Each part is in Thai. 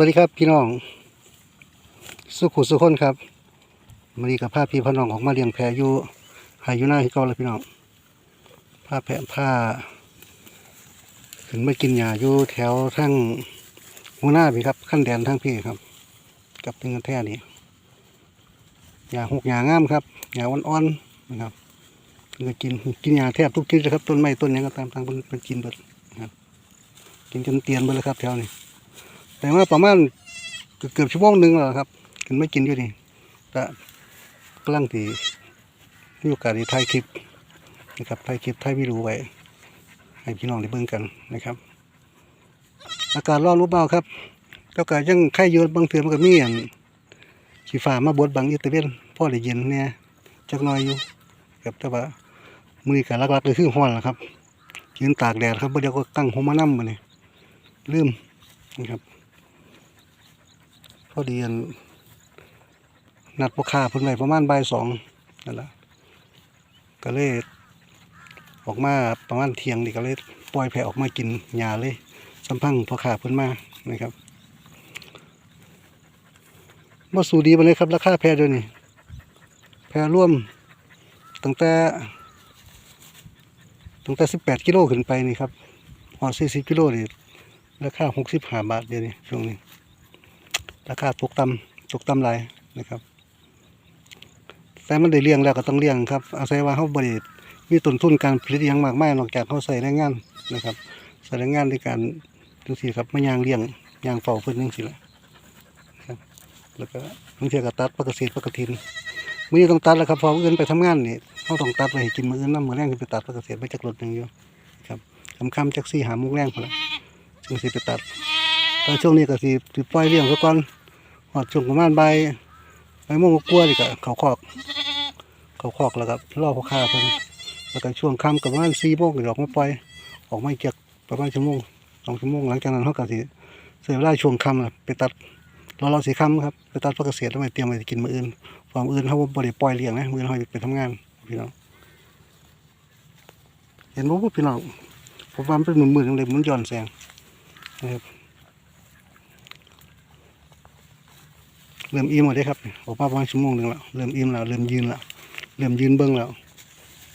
วัสดีครับพี่น้อง สุขุสุขคนครับมาดีกับผ้าพี่พน้องออกมาเลี้ยงแพอยู่หายอยู่หน้าที่เก่าเลยพี่น้องผ้าแพะผ้าขึ้นมากินหญ้าอยู่แถวทั้งหัวหน้าพี่ครับขั้นแดนทั้งพี่ครับกับเป็นกันแท้นี่หญ้าหกหญ้างามครับหญ้าอ่อนๆนะครับเพิ่นกินกินหญ้าแทบทุกชนิดเลครับต้นไม้ต้นหยังก็ตามทางเพิ่นกินเบิดครับกินจนเตียนเบิดเลยครับแถวนี้ แต่ว่าประมาณเกือบชั่วโมงหนึ่งแล้วครับกินไม่กินอยู่นี่ก็กำลังที่มีโอกาสได้ถ่ายคลิปนะครับถ่ายคลิปถ่ายวิดีโอไว้ให้พี่น้องได้เบิ่งกันนะครับ อากาศร้อนรู้เบาครับแล้วก็ยังไข่เยอะบางเทือมันก็มีอันสีฟ้ามาบดบังอยู่ตะเวนพ่อได้เย็นเนี่ยจักน้อยอยู่ครับแต่ว่ามือกับลักๆเลยคือห้อนล่ะครับยืนตากแดดครับบ่เดี๋ยวก็ตั้งหัวมานั่มมาเนี่ยลืมนะครับ อดีอันนัดพ่อค้าเพิ่นไว้ประมาณบ่ายสองนั่นแหละก็เลยออกมาประมาณเที่ยงนี่ก็เลยปล่อยแพะออกมากินหญ้าเลยสัมพังพ่อค้าเพิ่นมานะครับบ่สูดีไปเลยครับราคาแพะเดี๋ยวนี้แพะร่วมตั้งแต่ตั้งแต่สิบแปดกิโลขึ้นไปนี่ครับหอดสี่สิบกิโลนี่ราคาหกสิบห้าบาทเดี๋ยวนี้ช่วงนี้ ราคาตกต่ำตกต่ำหลายนะครับ แต่มันได้เลี้ยงแล้วก็ต้องเลี้ยงครับ อาศัยว่าเขาบริมีต้นทุนการผลิตอหยังมากมายนอกจากเขาใส่แรงงานนะครับใส่แรงงานในการจังซี่ครับมายางเลี้ยงยางเฝ้าเพิ่นจังซี่แหละครับแล้วก็บางเทีก็ตัดปกเกษตรปกตินมื้อนี้ต้องตัดแล้วครับเพอมื้ออื่นไปทำงานนี่เขาต้องตัดไว้ให้กินมืออื่นนำมือแรงไปตัดปกเกษตรไปจักรถหนึงอยู่ครับค่ำจัก4 5โมงแรงพุ่นละจึงสิไปตัดแต่ช่วงนี้ก็สิปล่อยเลี้ยงซะก่อน อดช่วงประมาณบ่ายบ่ายโมงกว่าๆนี่ก็เขาคอกเขาคอกแล้วก็รอพ่อค้าเพิ่นแล้วก็ช่วงค่ำก็ประมาณ4โมงก็ออกมาปล่อย ออกมาอีกจักประมาณชั่วโมงสองชั่วโมงหลังจากนั้นเฮาก็สิเสียเวลาช่วงค่ำน่ะไปตัดเรอเราสิค่ำครับไปตัดผักเกษตรแล้วไปเตรียมไว้กินมืออื่นฟอร์มอื่นเฮาบ่ได้ปล่อยเลี้ยงนะมืออื่นเฮาไปทำงานพี่น้องเห็นบ่พี่น้องผมว่ามันเป็นมืดๆจังเลยมันย้อนแสงนะครับ ริ่มอิ่มแล้วเด้ครับออกมาประมาณชั่วโมงหนึ่งแล้วเริ่มอิ่มแล้วเริ่มยืนแล้วเริ่มยืนเบิ้งแล้ว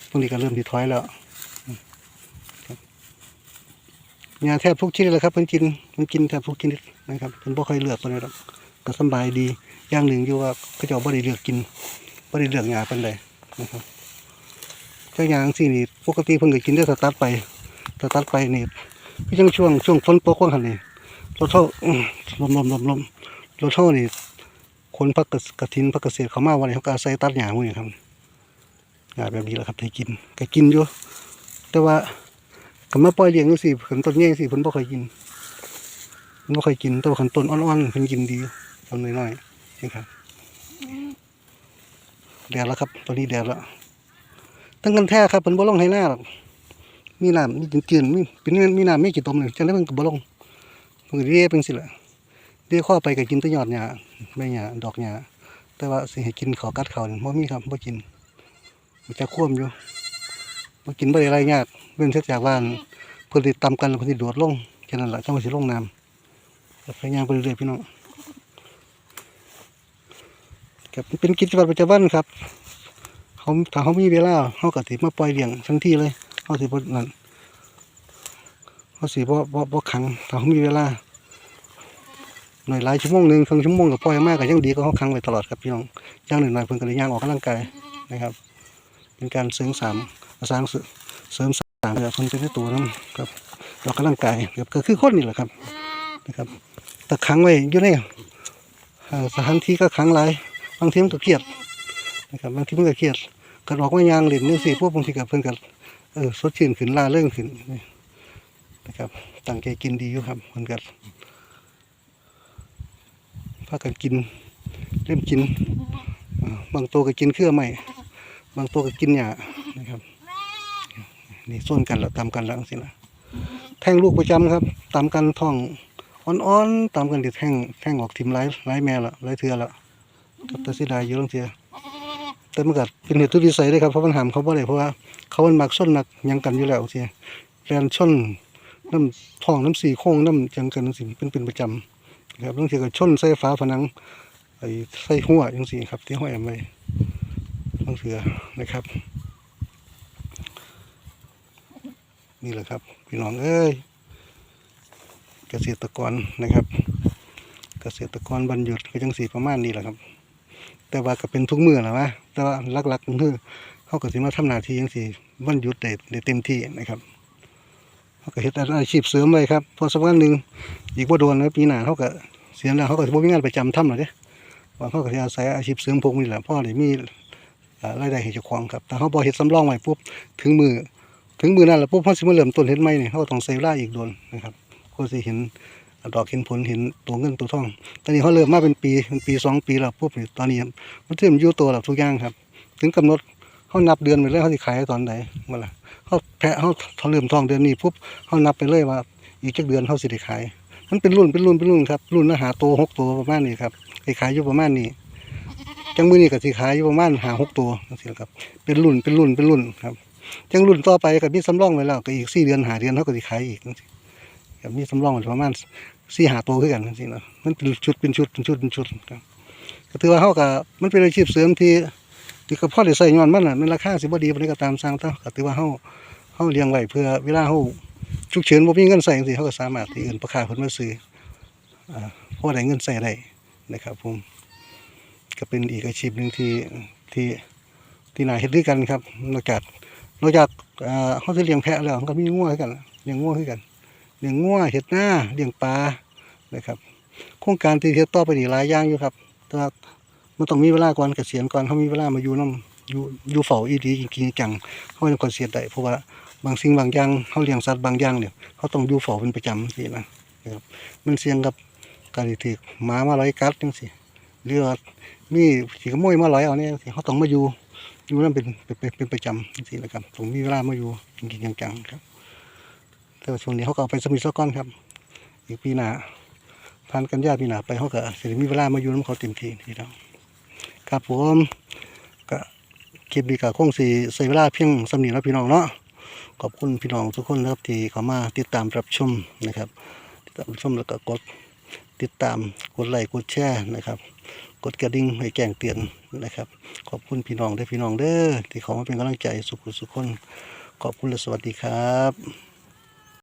พวกนี้ก็เริ่มที่ถอยแล้วครับยาแทบทุกชนิดเลยครับเพิ่นกินเพิ่นกินแทบทุกชนิดนะครับเพิ่นบ่ค่อยเลือกปานใดหรอกก็สบายดีอย่างหนึ่งอยู่ว่าเขาเจ้าบ่ได้เลือกกินบ่ได้เลือกยาปานใดนะครับเจ้ายาจังซี่นี่ปกติเพิ่นก็กินได้สตาร์ทไปสตาร์ทไปนี่คือจังช่วงช่วงฝนตกว่าหันนี่รถเท่าอื้อลมลมลมลมรถเท่านี่ คนพักกระกระทินพักเกษตรเขามาวันนี้เขาก็อาศัยตัดหญ้าหมู่นี่ครับหญ้าแบบนี้แหละครับให้กินก็กินอยู่แต่ว่าก็มาปล่อยเลี้ยงจังซี่เพิ่นต้นใหญ่จังซี่เพิ่นบ่ค่อยกินเพิ่นบ่ค่อยกินแต่ว่าคันต้นอ่อนๆเพิ่นกินดีต้นน้อยๆนี่ครับแดดแล้วครับตอนนี้แดดแล้วตั้งกันแท้ครับเพิ่นบ่ลงให้หน้าหรอกมีน้ำมีจืดๆมีเป็นมีน้ำมีกี่ต้มนี่จังได๋เพิ่นก็บ่ลงเพิ่นเรียเป็นสิล่ะ เรียข้อไปก็กินแต่ยอดหญ้าใบหญ้าดอกหญ้าแต่ว่าสิ่งให้กินขอกัดเขานี่บ่มีครับบ่กินมันจะควมอยู่บ่กินบ่ได้ไรยากเว้นเสียจากว่าเพิ่นสิตำกันแล้วเพิ่นสิโดดลงแค่นั้นแหล่ะจังว่าสิลงน้ำก็พยายามไปเรื่อยๆพี่น้องครับเป็นกิจวัตรประจำวันครับเขาถ้าเขามีเวลาเขาก็สิมาปล่อยเลี้ยงทันทีเลยเขาสิบ่นั่นเขาสิบ่บ่บ่ขังถ้าเขามีเวลา หน่อยหลายชั่วโมงหนึ่งครึ่งชั่วโมงกับปล่อยมากก็ยังดีก็เขาค้างไว้ตลอดครับพี่น้องย่างหนึ่งหน่อยเพิ่นก็เลยย่างออกกำลังกายนะครับ เป็นการเสริมสามสร้างเสเสริมสามแบบเพิ่นเป็นตัวนั้นครับออกกำลังกายครับก็คือคนนี่แหละครับนะครับแต่ค้างไว้อยู่ในอ่าสถานที่ก็ค้างหลายบางทีมันก็เครียดนะครับบางทีมันก็เครียดก็ออกมายางเล่นนี่สิพวกบางทีกับเพิ่นก็เออสดชื่นขึ้นล่าเรื่องขึ้นนะครับตั้งใจกินดีอยู่ครับเพิ่นก็ พากันกินเริ่มกินบางตัวก็กินเครือใหม่บางตัวก็กินหญ้านะครับนี่ส่วนกันแล้วตามกันแล้วสิละแท่งลูกประจำครับ ตามกันท้องอ่อนๆตามกันเดี๋ยวแท่งแท่งออกทิมไร้ไร้แม่ละไร้เทือละกับตาสิดายอยู่ลงเทือแต่เมันก็เป็นเหตุทุกวิสัยเลยครับเพราะมันหามเขาบ่ได้เพราะว่าเขามันมักส้นมักยังกันอยู่แล้วเทียแลนชนน้ำท้องน้ำสีโค้งน้ำจังกันจังสิเป็นเป็นประจำ ครับบางทีก็ชนใส่ฝาผนังไอ้ใส่หัวจังซี่ครับ ที่ห้อยเอาไว้บางเถือนะครับ นี่แหละครับพี่น้องเอ้ยเกษตรกรนะครับ เกษตรกรบรรยุทธ์ก็จังสีประมาณนี้แหละครับ แต่ว่าก็เป็นทุกมือแหละวะแต่ว่าหลักๆคือเขาก็สิมาทำหน้าที่จังสีวันหยุดได้ได้เต็มที่นะครับ เขาก็เฮ็ดอาชีพเสริมไว้ครับพอสักวันหนึ่งอีกว่าโดนนะปีหน้าเขาก็เสียแล้วเขาก็บ่มีงานประจำทำหรอกเด้ว่าเขาก็สิอาศัยอาชีพเสริมพวกนี้แหละพ่อได้มีรายได้ให้เจ้าของครับแต่เขาบ่เฮ็ดสำรองไว้ปุ๊บถึงมือถึงมือนั้นแหล้วปุ๊บเขาสิมาเริ่มต้นเฮ็ดใหม่นี่ยเขาต้องใช้เวลาอีกโดนนะครับก็สิเห็นดอกเห็นผลเห็นตัวเงินตัวทอง ตอนนี้เขาเริ่มมาเป็นปีเป็นปีสองปีแล้วปุ๊บตอนนี้มันเริ่มยู่ตัวแล้วทุกอย่างครับ ถึงกำหนดเขานับเดือนไปเลยเขาสิขายตอนไหนเมื่อไหร่ เขาแพะเขาเขาเริ่มทองเดือนนี้ปุ๊บเขานับไปเลยว่า อีกจักเดือนเขาสิได้ขาย มันเป็นรุ่นเป็นรุ่นเป็นรุ่นครับรุ่นละหาตัวหกตัวประมาณนี้ครับไปขายอยู่ประมาณนี้จังมือนี้ก็สิขายอยู่ประมาณหาหกตัวจังซี่แหละครับ เป็นรุ่นเป็นรุ่นเป็นรุ่นครับจังรุ่นต่อไปก็มีสำรองไว้แล้วก็อีกสี่เดือนหาเดือนเขาก็สิขายอีกจังซี่ก็มีสำรองไว้ประมาณสี่หาตัวคือกันจังซี่เนาะมันเป็นชุดเป็นชุดเป็นชุดเป็นชุดครับก็ถือว่าเขาก็มันเป็นอาชีพเสริมที่ ที่ก็พอได้ใช้ย้อนมันน่ะมันราคาสิบ่ดีปานใดก็ตามสร้างเท่าก็ถือว่าเขาเขาเลี้ยงไว้เพื่อเวลาเขาฉุกเฉินบ่มีเงินใช้จังซี่เขาก็สามารถที่อื่นประคาเพิ่นมาซื้ออ่าพอได้เงินใช้ได้นะครับผมก็เป็นอีกอาชีพหนึ่งที่ที่ที่น่าเฮ็ดด้วยกันครับนอกจากนอกจากเอ่อเขาจะเลี้ยงแพะแล้วก็มีงัวคือกันเลี้ยงงัวคือกันเลี้ยงงัวเห็ดหน้าเลี้ยงปลานะครับ โครงการที่เฮ็ดต่อไปนี่หลายอย่างอยู่ครับแต่ มันต้องมีเวลาก่อนเกษียณก่อนเขามีเวลามาอยู่นํอยู่อยู่เฝ้าอีดีจริงจังเขาเป็นคนเสียดได้เพราะว่าบางสิ่งบางอย่างเขาเลี้ยงสัตว์บางอย่างเนี่ยเขาต้องอยู่เฝ้าเป็นประจำสินะนะครับมันเสี่ยงกับการถูกหมามาไล่กัดจังซี่หรือว่ามีสิขโมยมาไล่เอาเนี่ยเขาต้องมาอยู่อยู่นั่นเป็นเป็นเป็นประจำจริงนะครับผมมีเวลามาอยู่จริงจังครับแต่ว่าช่วงนี้เขาก็เอาไปสมิทสก้อนครับ อีกปีหน้าพันกันยาปีหน้าไปเขาก็จะมีเวลามาอยู่น้ำเขาเต็มที่ทีเดียว ครับผมก็คลิปนี้ก็คงสีใช้เวลาเพียงสำนีแล้วพี่น้องเนาะขอบคุณพี่น้องทุกคนนะครับที่เข้ามาติดตามรับชมนะครับติดตามรับชมแล้วก็กดติดตามกดไลค์กดแชร์นะครับ กดกระดิ่งให้แจ้งเตือนนะครับ ขอบคุณพี่น้องได้พี่น้องเด้อที่เขามาเป็นกำลังใจสุขสุขคน ขอบคุณและสวัสดีครับ